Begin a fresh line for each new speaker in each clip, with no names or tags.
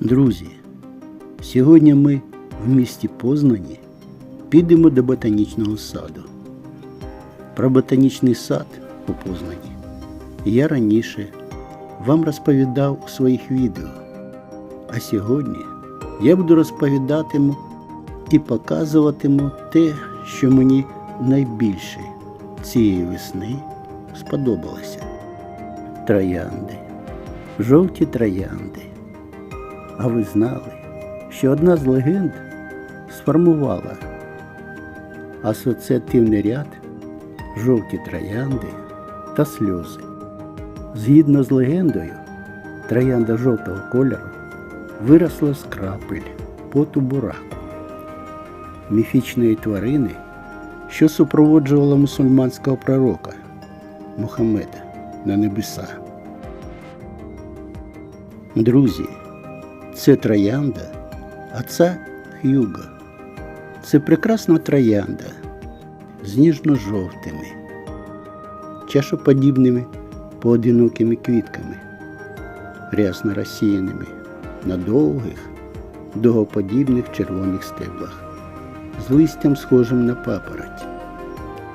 Друзі, сьогодні ми в місті Познані підемо до ботанічного саду. Про ботанічний сад у Познані я раніше вам розповідав у своїх відео. А сьогодні я буду розповідатиму і показуватиму те, що мені найбільше цієї весни сподобалося. Троянди, жовті троянди. А ви знали, що одна з легенд сформувала асоціативний ряд жовті троянди та сльози. Згідно з легендою, троянда жовтого кольору виросла з крапель поту бураку, міфічної тварини, що супроводжувала мусульманського пророка Мухаммеда на небеса. Друзі, це троянда, а це х'юга. Це прекрасна троянда з ніжно-жовтими, чашоподібними поодинокими квітками, рясно розсіяними на довгих, дугоподібних червоних стеблах, з листям схожим на папороть.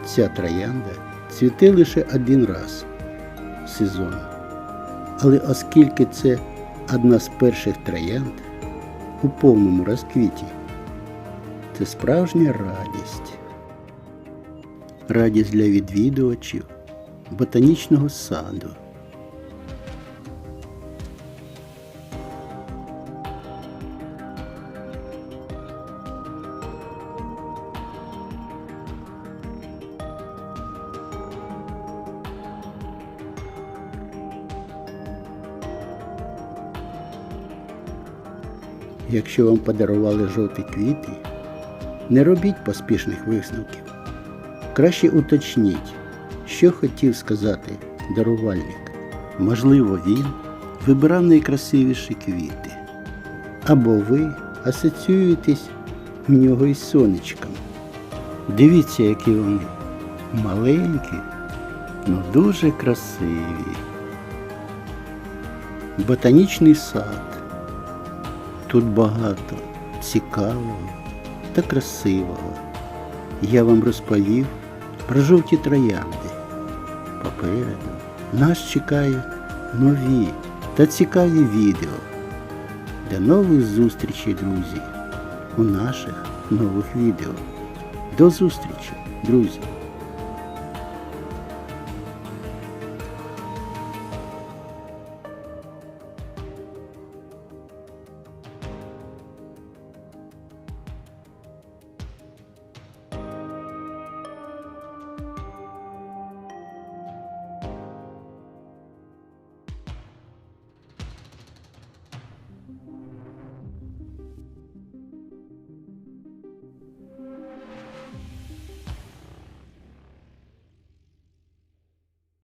Ця троянда цвіте лише один раз в сезон. Але оскільки це одна з перших троянд у повному розквіті, це справжня радість. Радість для відвідувачів ботанічного саду. Якщо вам подарували жовті квіти, не робіть поспішних висновків. Краще уточніть, що хотів сказати дарувальник. Можливо, він вибирав найкрасивіші квіти. Або ви асоціюєтесь в нього із сонечком. Дивіться, які вони маленькі, ну дуже красиві. Ботанічний сад. Тут багато цікавого та красивого. Я вам розповів про жовті троянди. Попереду нас чекають нові та цікаві відео. До нових зустрічей, друзі, у наших нових відео. До зустрічі, друзі!